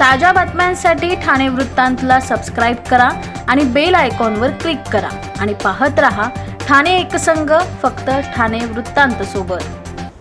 ताज्या बातम्यांसाठी ठाणे वृत्तांतला सबस्क्राईब करा आणि बेल आयकॉनवर क्लिक करा. आणि पाहत रहा ठाणे एकसंघ फक्त ठाणे वृत्तांत सोबत.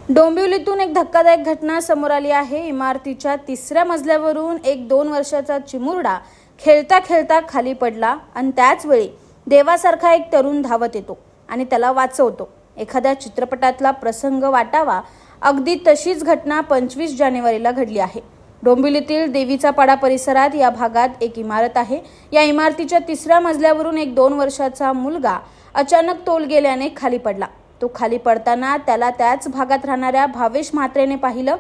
डोंबिवलीतून एक धक्कादायक घटना समोर आली आहे. इमारतीच्या तिसऱ्या मजल्यावरून एक दोन वर्षाचा चिमुरडा खेळता खेळता खाली पडला आणि त्याचवेळी देवासारखा एक तरुण धावत येतो आणि त्याला वाचवतो. एखाद्या चित्रपटातला प्रसंग वाटावा. अगदी तशीच घटना पंचवीस जानेवारीला घडली आहे. डोंबिवलीतील देवीचा पाडा परिसरात या भागात एक इमारत आहे. या इमारतीच्या तिसऱ्या मजल्यावरून एक दोन वर्षाचा मुलगा अचानक तोल गेल्याने खाली पडला. तो खाली पडताना त्याला त्याच भागात राहणाऱ्या भावेश म्हात्रेने पाहिलं.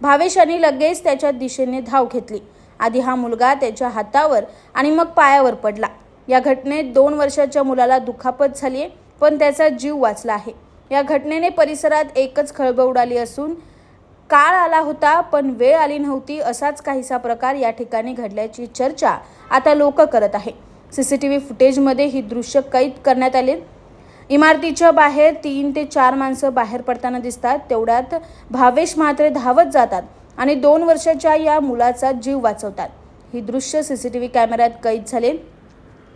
भावेशाने लगेच त्याच्या दिशेने धाव घेतली. आधी हा मुलगा त्याच्या हातावर आणि मग पायावर पडला. या घटनेत दोन वर्षाच्या मुलाला दुखापत झाली आहे पण त्याचा जीव वाचला आहे. या घटनेने परिसरात एकच खळबळ उडाली असून काळ आला होता पण वेळ आली नव्हती असाच काहीसा प्रकार या ठिकाणी घडल्याची चर्चा आता लोक करत आहे सीसीटीव्ही फुटेजमध्ये ही दृश्य कैद करण्यात आले. इमारतीच्या बाहेर तीन ते चार माणसं बाहेर पडताना दिसतात. तेवढ्यात भावेश म्हात्रे धावत जातात आणि दोन वर्षाच्या या मुलाचा जीव वाचवतात. ही दृश्य सीसीटीव्ही कॅमेऱ्यात कैद झाले.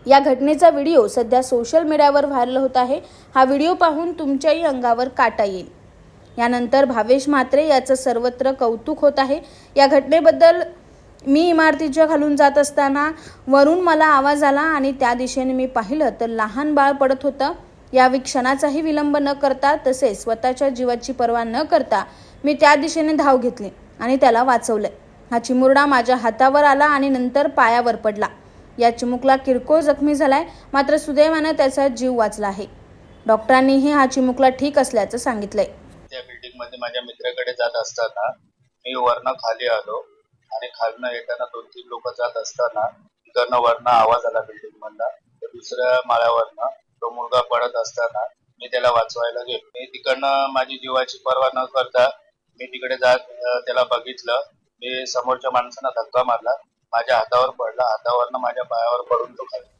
या घटनेचा व्हिडिओ सध्या सोशल मीडियावर व्हायरल होत आहे. हा व्हिडिओ पाहून तुमच्याही अंगावर काटा येईल. यानंतर भावेश म्हात्रे याचं सर्वत्र कौतुक होत आहे. या घटनेबद्दल मी इमारतीच्या खालून जात असताना वरून मला आवाज आला आणि त्या दिशेने मी पाहिलं तर लहान बाळ पडत होतं. या क्षणाचाही विलंब न करता तसेच स्वतःच्या जीवाची पर्वा न करता मी त्या दिशेने धाव घेतली आणि त्याला वाचवलं. हा चिमुरडा माझ्या हातावर आला आणि नंतर पायावर पडला. या चिमुकला किरकोळ जखमी झालाय. मात्र सुदैवानं त्याचा जीव वाचला आहे. डॉक्टरांनीही हा चिमुकला ठीक असल्याचं सांगितलंय. मध्ये माझ्या मित्राकडे जात असताना मी वरनं खाली आलो आणि खालनं येताना दोन तीन लोक जात असताना तिकडनं वरनं आवाज आला बिल्डिंग मधला. तर दुसऱ्या माळ्यावरनं तो मुलगा पडत असताना मी त्याला वाचवायला गेलो. मी तिकडनं माझी जीवाची पर्वा न करता मी तिकडे जात त्याला बघितलं. मी समोरच्या माणसानं धक्का मारला. माझ्या हातावर पडला. हातावरनं माझ्या पायावर पडून तो खाली